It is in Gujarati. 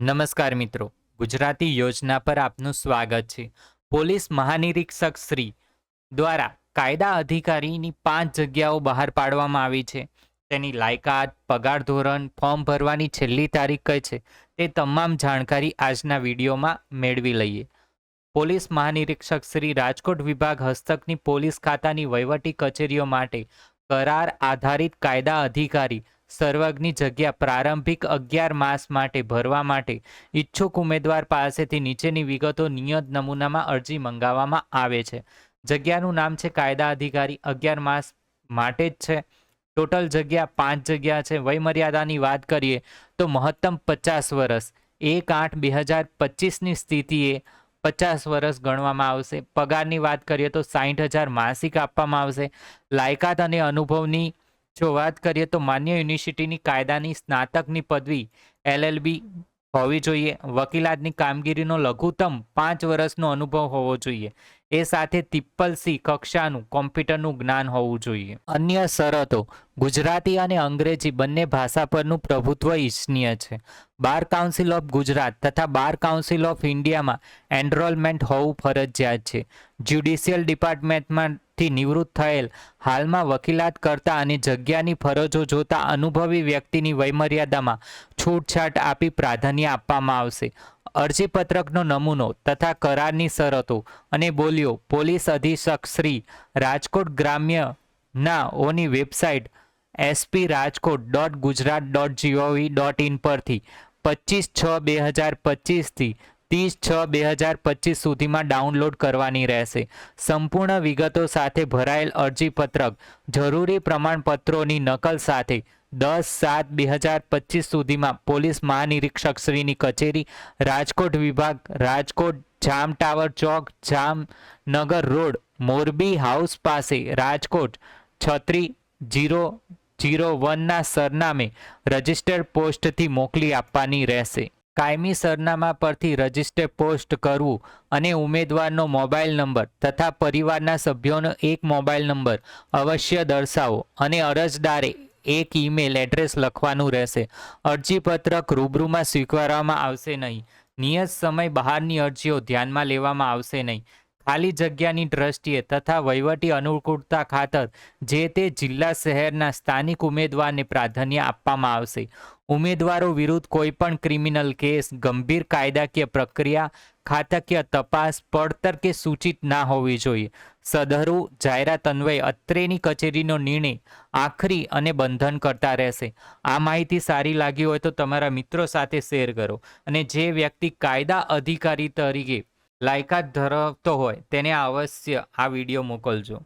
નમસ્કાર મિત્રો, ગુજરાતી યોજના પર આપનું સ્વાગત છે. પોલીસ મહાનિરીક્ષક શ્રી દ્વારા કાયદા અધિકારીની પાંચ જગ્યાઓ બહાર પાડવામાં આવી છે. તેની લાયકાત, પગાર ધોરણ, ફોર્મ ભરવાની છેલ્લી તારીખ કઈ છે, તે તમામ જાણકારી આજના વિડીયોમાં મેળવી લઈએ. પોલીસ મહાનિરીક્ષક શ્રી રાજકોટ વિભાગ હસ્તકની પોલીસ ખાતાની વહીવટી કચેરીઓ માટે કરાર આધારિત કાયદા અધિકારી સર્વજ્ઞની જગ્યા પ્રારંભિક અગિયાર માસ માટે ભરવા માટે ઈચ્છુક ઉમેદવાર પાસેથી નીચેની વિગતો નિયત નમૂનામાં અરજી મંગાવવામાં આવે છે. જગ્યાનું નામ છે કાયદા અધિકારી અગિયાર માસ માટે જ છે. ટોટલ જગ્યા પાંચ જગ્યા છે. વયમર્યાદાની વાત કરીએ તો મહત્તમ પચાસ વર્ષ. એક આઠ બે હજાર પચીસની સ્થિતિએ પચાસ વર્ષ ગણવામાં આવશે. પગારની વાત કરીએ તો સાહીઠ હજાર માસિક આપવામાં આવશે. લાયકાત અને અનુભવની જો વાત કરીએ તો માન્ય યુનિવર્સિટીની કાયદાની સ્નાતકની પદવી એલએલબી હોવી જોઈએ. વકીલાતની કામગીરીનો લઘુત્તમ પાંચ વર્ષનો અનુભવ હોવો જોઈએ. એ સાથે તિપ્પલ સી કક્ષાનું, કોમ્પ્યુટરનું જ્ઞાન હોવું જોઈએ. અન્ય શરતો, ગુજરાતી અને અંગ્રેજી બંને ભાષા પરનું પ્રભુત્વ ઈચ્છનીય છે. બાર કાઉન્સિલ ઓફ ગુજરાત તથા બાર કાઉન્સિલ ઓફ ઇન્ડિયામાં એનરોલમેન્ટ હોવું ફરજિયાત છે. જ્યુડિશિયલ ડિપાર્ટમેન્ટમાંથી નિવૃત્ત થયેલ, હાલમાં વકીલાત કરતા અને જગ્યાની ફરજો જોતા અનુભવી વ્યક્તિની વયમર્યાદામાં છૂટછાટ આપી પ્રાધાન્ય આપવામાં આવશે. અરજીપત્રકનો નમૂનો તથા કરારની શરતો અને બોલ્યો પોલીસ અધિક્ષક શ્રી રાજકોટ ગ્રામ્ય ના ઓની website SP Rajkot dot Gujarat dot GOV dot in પરથી પચીસ છ બે હજાર પચીસથી ત્રીસ છ બે હજાર પચીસ સુધીમાં ડાઉનલોડ કરવાની રહેશે. સંપૂર્ણ વિગતો સાથે ભરાયેલ અરજીપત્રક જરૂરી પ્રમાણપત્રોની નકલ સાથે દસ સાત બે હજાર પચીસ સુધીમાં પોલીસ મહાનિરીક્ષકશ્રીની કચેરી, રાજકોટ વિભાગ, રાજકોટ જામ ટાવર ચોક, જામનગર રોડ, મોરબી હાઉસ પાસે, રાજકોટ છત્રી જીરો જીરો વનના સરનામે રજિસ્ટર્ડ પોસ્ટથી મોકલી આપવાની રહેશે. કાયમી સરનામા પરથી રજિસ્ટર પોસ્ટ કરવું અને ઉમેદવારનો મોબાઈલ નંબર તથા પરિવારના સભ્યોનો એક મોબાઈલ નંબર અવશ્ય દર્શાવો અને અરજદારે એક ઈમેલ એડ્રેસ લખવાનું રહેશે. અરજીપત્રક રૂબરૂમાં સ્વીકારવામાં આવશે નહીં. નિયત સમય બહારની અરજીઓ ધ્યાનમાં લેવામાં આવશે નહીં. ખાલી જગ્યાની દ્રષ્ટિએ તથા વહીવટી અનુકૂળતા ખાતર જે તે જિલ્લા શહેરના સ્થાનિક ઉમેદવારને પ્રાધાન્ય આપવામાં આવશે. ઉમેદવારો વિરુદ્ધ કોઈપણ ક્રિમિનલ કેસ, ગંભીર કાયદાકીય પ્રક્રિયા, ખાતાકીય તપાસ, પડતર કે સૂચિત ના હોવી જોઈએ. સદરુ જાહેરાત અન્વયે અત્રેની કચેરીનો નિર્ણય આખરી અને બંધન કરતા રહેશે. આ માહિતી સારી લાગી હોય તો તમારા મિત્રો સાથે શેર કરો અને જે વ્યક્તિ કાયદા અધિકારી તરીકે લાયકાત ધરાવતો હોય તેને અવશ્ય આ વીડિયો મોકલજો.